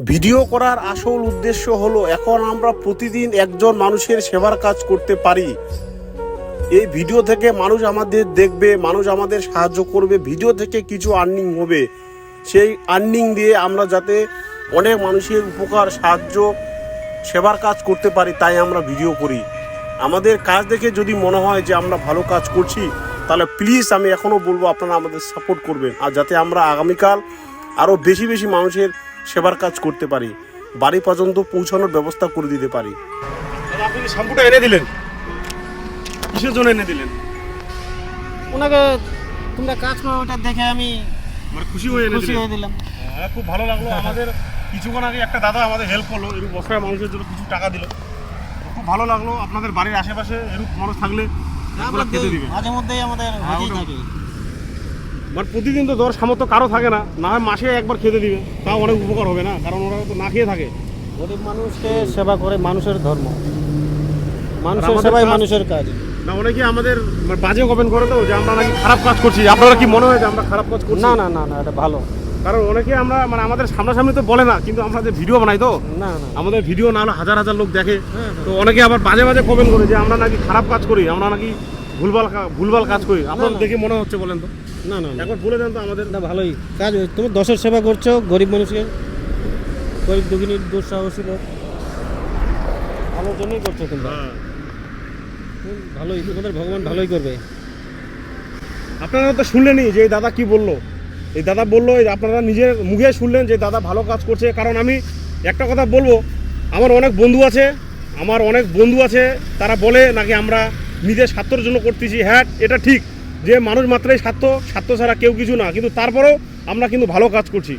Video করার আসল উদ্দেশ্য হলো, এখন আমরা প্রতিদিন একজন মানুষের সেবার কাজ করতে পারি। এই ভিডিও থেকে মানুষ আমাদের দেখবে, মানুষ আমাদের সাহায্য করবে, ভিডিও থেকে কিছু আর্নিং হবে। সেই আর্নিং দিয়ে আমরা যাতে অনেক মানুষের উপকার, সাহায্য, সেবার কাজ করতে পারি, তাই আমরা ভিডিও করি। আমাদের কাজ দেখে যদি মনে হয় যে আমরা ভালো কাজ করছি, তাহলে প্লিজ আমি এখনও বলব আপনারা আমাদের সাপোর্ট করবেন। আর যাতে আমরা আগামীকাল আরও বেশি বেশি মানুষের সেবার কাজ করতে পারি বাড়ি পর্যন্ত পৌঁছানোর ব্যবস্থা করে দিতে পারি। আপনি শ্যাম্পুটা এনে দিলেন? কিসের জন্য এনে দিলেন? ওনাকে তোমরা কাজ করো ওটা দেখে আমি মানে খুশি হয়ে খুশি হয়ে দিলাম। হ্যাঁ খুব ভালো লাগল। আমাদের কিছুক্ষণ আগে একটা দাদা আমাদের হেল্প করল এরকম অসহায় মানুষের জন্য কিছু টাকা দিল। খুব ভালো লাগল। আপনাদের বাড়ির আশেপাশে এরকম মানুষ থাকলে মাঝে মধ্যেই আমাদের হ্যাঁ, হতেই ওটা- থাকে মানে প্রতিদিন তো দর সামর্থ্য কারও থাকে না না হয় মাসে একবার খেতে দিবে তাও অনেক উপকার হবে না কারণ ওরা তো না খেয়ে থাকে। গরিব মানুষকে সেবা করে মানুষের ধর্ম। মানুষের সেবাই মানুষের কাজ। না অনেকে আমাদের মানে বাজে কমেন্ট করে তো যে আমরা নাকি খারাপ কাজ করছি। আপনারা কি মনে হয় যে আমরা খারাপ কাজ করছি? না না না না এটা ভালো। কারণ অনেকে আমরা মানে আমাদের সামনাসামনি তো বলে না কিন্তু আমরা যে ভিডিও বানাই তো না না। আমাদের ভিডিও না হলে হাজার হাজার লোক দেখে। হ্যাঁ, তো অনেকে আবার বাজে বাজে কমেন্ট করে যে আমরা নাকি খারাপ কাজ করি আমরা নাকি ভুলভাল ভুলভাল কাজ করি। আপনার। দেখে মনে হচ্ছে বলেন তো? না না না। একবার বলে দেন তো আমাদের এটা ভালোই। কাজ তুমি দশের সেবা করছ গরিব মানুষকে। গরিব দুঃখিনীর দুঃসাহসী লোক ভালোর জন্যই করছ তোমরা। হ্যাঁ। ভালোই। তোমাদের ভগবান ভালোই করবে। আপনারা তো শুনলেনই যে এই দাদা কি বলল। এই দাদা বলল আপনারা নিজের মুখে শুনলেন যে দাদা ভালো কাজ করছে। কারণ আমি একটা কথা বলব আমার অনেক বন্ধু আছে আমার অনেক বন্ধু আছে তারা বলে নাকি আমরা নিজের স্বার্থের জন্য করতেছি। হ্যাঁ এটা ঠিক। যে মানুষ মাত্রাই স্বার্থ স্বার্থ ছাড়া কেউ কিছু না। কিন্তু তারপরেও আমরা কিন্তু ভালো কাজ করছি।